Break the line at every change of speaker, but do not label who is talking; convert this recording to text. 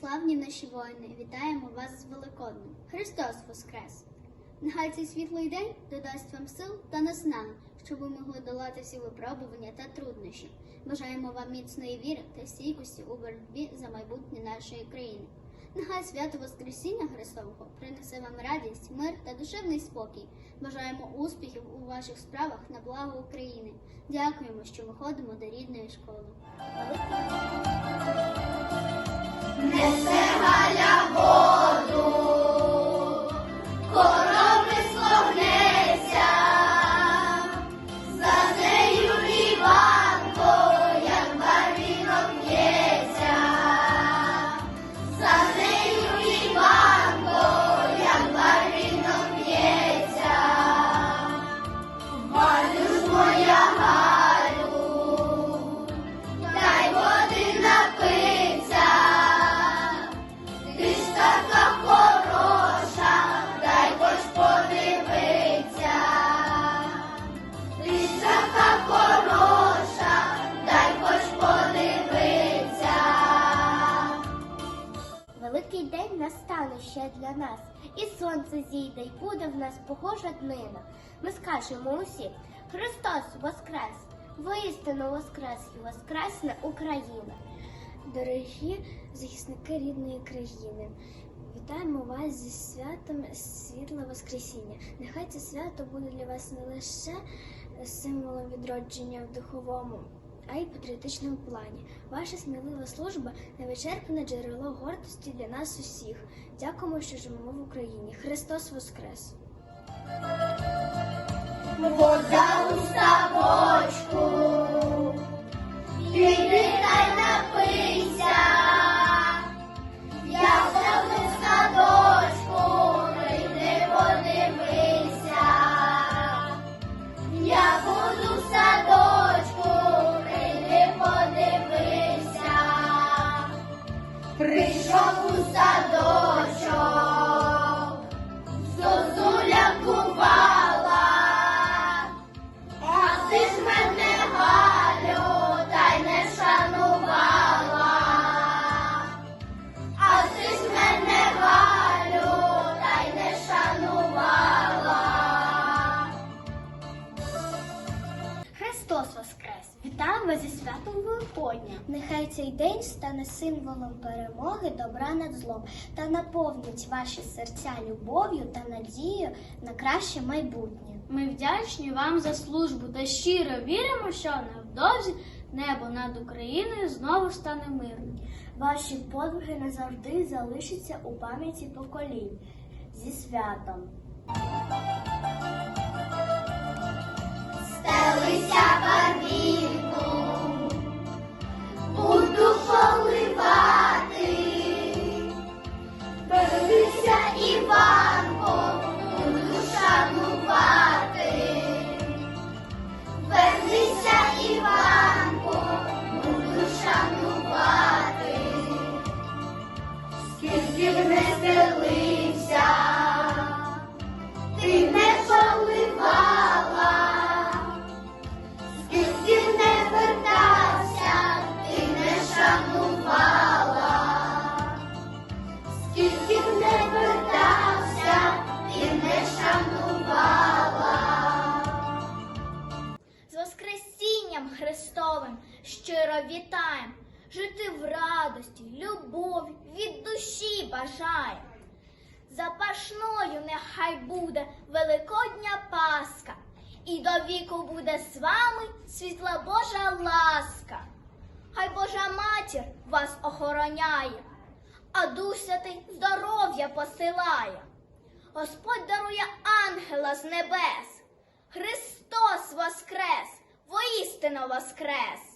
Славні наші воїни, вітаємо вас з Великоднем. Христос Воскрес! Нехай цей світлий день додасть вам сил та наснаги, щоб ви могли долати всі випробування та труднощі. Бажаємо вам міцної віри та стійкості у боротьбі за майбутнє нашої країни. Нехай свято Воскресіння Христового принесе вам радість, мир та душевний спокій. Бажаємо успіхів у ваших справах на благо України. Дякуємо, що ми ходимо до рідної школи.
Nesse vale a boa.
Великий день настане ще для нас, і сонце зійде, й буде в нас похожа днина. Ми скажемо усі, Христос Воскрес! Воістину Воскрес і Воскресне Україна! Дорогі захисники рідної країни, вітаємо вас зі святом світла Воскресіння. Нехай це свято буде для вас не лише символом відродження в духовому, а й патріотичному плані. Ваша смілива служба невичерпне джерело гордості для нас усіх. Дякуємо, що живемо в Україні. Христос Воскрес!
Вода у ставочку,
Христос Воскрес! Вітаю вас зі святом Великодня! Нехай цей день стане символом перемоги добра над злом та наповнить ваші серця любов'ю та надією на краще майбутнє.
Ми вдячні вам за службу та щиро віримо, що невдовзі небо над Україною знову стане мирним.
Ваші подвиги назавжди залишаться у пам'яті поколінь. Зі святом!
Стелився, ти не поливала. Скільки не вертався, ти не шанувала. Скільки не вертався, ти не шанувала.
З Воскресінням Христовим щиро вітаєм! Жити в радості, любові, від душі бажаєм. Запашною нехай буде Великодня Пасха, і до віку буде з вами світла Божа ласка. Хай Божа матір вас охороняє, а Дух Святий здоров'я посилає. Господь дарує ангела з небес. Христос воскрес, воістину воскрес!